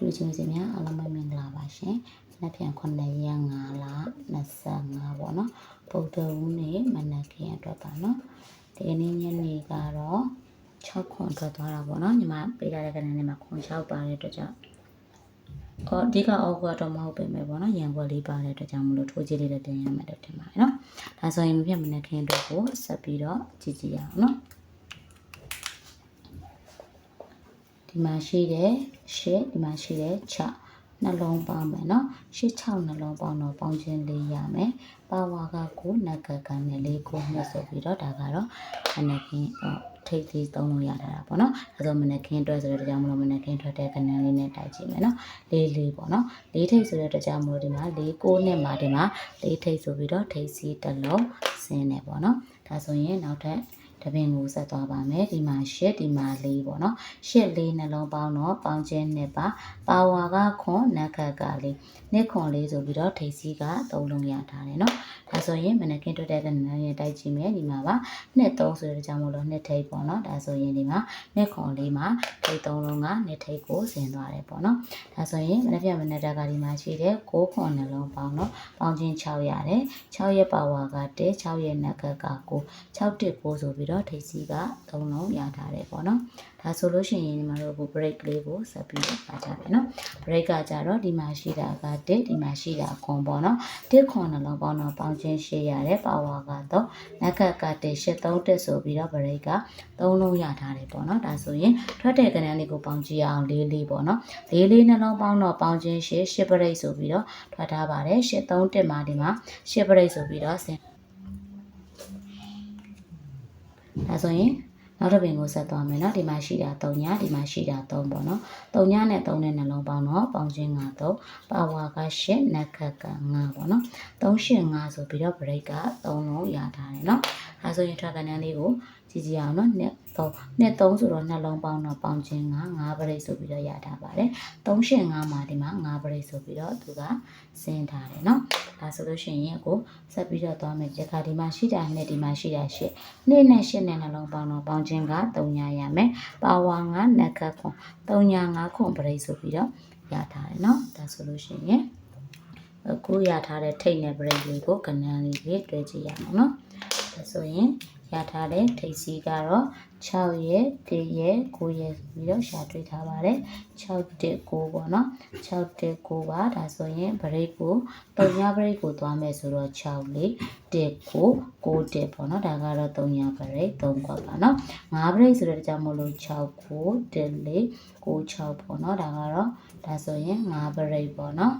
တူချင်းစီများအားလုံးပဲမင်္ဂလာပါရှင်။နှစ်ပြန်9ရက်5လ25ပေါ့နော်။ဗုဒ္ဓဦးနေ့မနက်ခင်းအတွက်ပါနော်။ဒီနေ့ညနေကတော့6ခွန်ထွက်သွားတာပေါ့နော်။ညီမပေးထားတဲ့ကဏ္ဍနဲ့မှာခွန်6ပါတဲ့အတွက်ကြောင့်အော်အဓိကအောက်ကတော့မဟုတ်ပေမဲ့ပေါ့နော်ရံကွက်လေးပါတဲ့အတွက်ကြောင့်မလို့ထိုးကြည့်လေးလည်းတင်ရမယ်တော့ထင်ပါတယ်နော်။ဒါဆိုရင်မပြတ်မနက်ခင်းအတွက်ကိုဆက်ပြီးတော့ကြည့်ကြည့်ရအောင်နော်။ ဒီမှာရှိတယ်ရှစ်ဒီမှာရှိတယ်6နှလုံးပေါင်းမယ်နော်ရှစ်6နှလုံးပေါင်းတော့ပေါင်းခြင်းလေးရမယ်ပါဝါကကိုနက်ကကနဲ့လေးကိုမြတ်ဆိုပြီးတော့ဒါကတော့မနက်ခင်းတော့ထိတ်သေးသုံးလို့ရတာပေါ့နော်အဲဆိုမနက်ခင်းအတွက်ဆိုတဲ့ကြောင့်မလို့မနက်ခင်းထွက်တဲ့ကဏ္ဍလေးနဲ့တိုက်ကြည့်မယ်နော်လေးလေးပေါ့နော်လေးထိတ်ဆိုတဲ့ကြောင့်မလို့ဒီမှာလေးကိုနဲ့မှာဒီမှာလေးထိတ်ဆိုပြီးတော့ထိတ်စီတစ်လုံးဆင်းနေပေါ့နော်ဒါဆိုရင်နောက်ထပ် တပင်ကိုဆက်သွားပါမယ်ဒီမှာရှစ်ဒီမှာလေးပေါ့နော်ရှစ်လေးနှလုံးပေါင်းတော့ပေါင်းခြင်းနှစ်ပါပါဝါကခွန်နက်ခတ်ကလေးနှစ်ခွန်လေးဆိုပြီးတော့ထိပ်စီးကသုံးလုံးရထားတယ်နော်ဒါဆိုရင်မနက်ကင်းတွတ်တဲ့ကဏ္ဍရဲ့တိုက်ကြည့်မယ်ဒီမှာပါနှစ်သုံးဆိုတဲ့အကြောင်းမလို့နှစ်ထိပ်ပေါ့နော်ဒါဆိုရင်ဒီမှာနှစ်ခွန်လေးမှာထိပ်သုံးလုံးကနှစ်ထိပ်ကိုဆင်သွားတယ်ပေါ့နော်ဒါဆိုရင်မနက်ဖြန်မနက်တက်ကဒီမှာရှိတဲ့6ခွန်နှလုံးပေါင်းတော့ပေါင်းခြင်း6ရတယ်6ရဲ့ပါဝါက1 6ရဲ့နက်ကတ်က9 6တစ်9ဆိုပြီးတော့ထိပ်စီးက3လုံးရထားတယ်ပေါ့နော်ဒါဆိုလို့ရှိရင်ဒီမှာတော့အခု break လေးကိုဆက်ပြီးတော့ပါကြတယ်နော် break ကကြတော့ဒီမှာရှိတာက1ဒီမှာရှိတာခွန်ပေါ့နော်1ခွန်နှလုံးပေါင်းတော့ပေါင်းခြင်း8ရတယ်ပါဝါကတော့နက်ကတ်က1 8 3တက်ဆိုပြီးတော့ break က3လုံးရထားတယ်ပေါ့နော်ဒါဆိုရင်ထွက်တဲ့ကဏ္ဍလေးကိုပေါင်းကြည့်အောင်လေးလေးပေါ့နော်လေးလေးနှလုံးပေါင်းတော့ပေါင်းခြင်း8 8 break ဆိုပြီးတော့ထွက်ထားပါတယ်8 3တက်မှာဒီမှာ8 break ဆိုပြီးတော့ဆင် ဒါဆိုရင် နောက်တစ်ပင်ကိုဆက်သွားမယ်နော်ဒီမှာရှိတာ3ညဒီမှာရှိတာ3ပေါ့နော်3ညနဲ့3နဲ့နှလုံးပေါင်းတော့ပေါင်းချင်းက3ပါဝါက8နက်ခတ်က9ပေါ့နော်385ဆိုပြီးတော့ break က3လုံးရထားတယ်နော်အဲဆိုရင်ထွက်ကန်တန်းလေးကိုကြည့်ကြည့်အောင်နော်နှစ်3နှစ်3ဆိုတော့နှလုံးပေါင်းတော့ပေါင်းချင်းက9 break ဆိုပြီးတော့ရထားပါတယ်385မှာဒီမှာ9 break ဆိုပြီးတော့သူကဆင်းထားတယ်နော်ဒါဆိုလို့ရှိရင်ကိုဆက်ပြီးတော့သွားမယ်ဒီခါဒီမှာရှိတာနဲ့ဒီမှာရှိတာ8နှစ်နဲ့8နဲ့နှလုံးပေါင်းတော့ပေါင်းခြင်းက3ညရမယ်ပါဝါ9နက်ကခွန်3ည9ခွန်ပရိတ်ဆိုပြီးတော့ရထားတယ်เนาะဒါဆိုလို့ရှိရင်အခုရထားတဲ့ထိတ်နဲ့ပရိတ်လေးကိုကဏ္ဍလေးကြီးတွဲကြည့်ရအောင်เนาะဒါဆိုရင် ရထားတဲ့ထိတ်စီကတော့6ရက်1ရက်9ရက်ပြီးတော့ရှာတွေ့ထားပါတယ်6တက်9ပေါ့နော်6တက်9ပါဒါဆိုရင် break ကို3ည break ကိုသွားမယ်ဆိုတော့6လေးတက်9 9တက်ပေါ့နော်ဒါကတော့3ည break 3ခွက်ပါနော်5 break ဆိုတော့ကြောင့်မလို့6 9တက်လေး9 6ပေါ့နော်ဒါကတော့ဒါဆိုရင်5 break ပေါ့နော်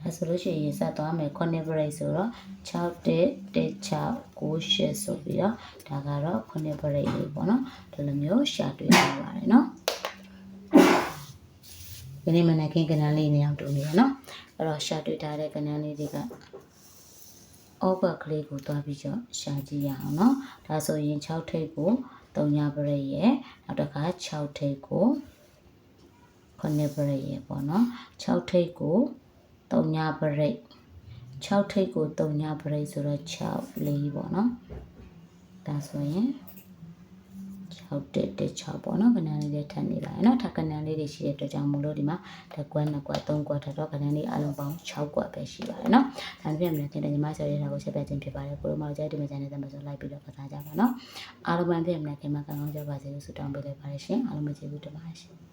ဒါဆိုလို့ရှိရင်ဆက်သွားမယ်9 break ဆိုတော့6တက်တက် 6 9 8ဆိုပြီးတော့ဒါကတော့9 break လေးပေါ့နော်ဒီလိုမျိုးရှာတွေ့ရပါတယ်နော်ဒီနေ့မနက်ခင်းကဏ္ဍလေးနေအောင်တူနေရနော်အဲ့တော့ရှာတွေ့ထားတဲ့ကဏ္ဍလေးတွေကအောဘတ်ကလေးကိုတွားပြီးတော့ရှာကြည့်ရအောင်နော်ဒါဆိုရင်6ထိပ်ကို3ည break ရဲ့နောက်တစ်ခါ6ထိပ်ကို9 break ရဲ့ပေါ့နော်6ထိပ်ကို3ည break 6ထိပ်ကို3ည break ဆိုတော့6လေးပေါ့နော်ဒါဆိုရင်6တက်တက်6ပေါ့နော်ကဏ္ဍလေးတွေထပ်နေပါရနော်ထပ်ကဏ္ဍလေးတွေရှိတဲ့အတွက်ကြောင့်မို့လို့ဒီမှာတစ်ကွက်နှစ်ကွက်သုံးကွက်ထပ်တော့ကဏ္ဍလေးအလုံးပေါင်း6ကွက်ပဲရှိပါတယ်နော်ဒါပြင်မလို့တင်တယ်ညီမဆရာရေးတာကိုချက်ပြခြင်းဖြစ်ပါတယ်ကိုလိုမောင်ကျတဲ့ဒီမှာကျန်တဲ့တမဆိုလိုက်ပြီးတော့ကစားကြပါနော်အားလုံးပဲပြင်မလို့ခင်မကောင်းကောင်းကြပါစေလို့ဆုတောင်းပေးလိုက်ပါတယ်ရှင်အားလုံးမကျေးဇူးတင်ပါတယ်ရှင်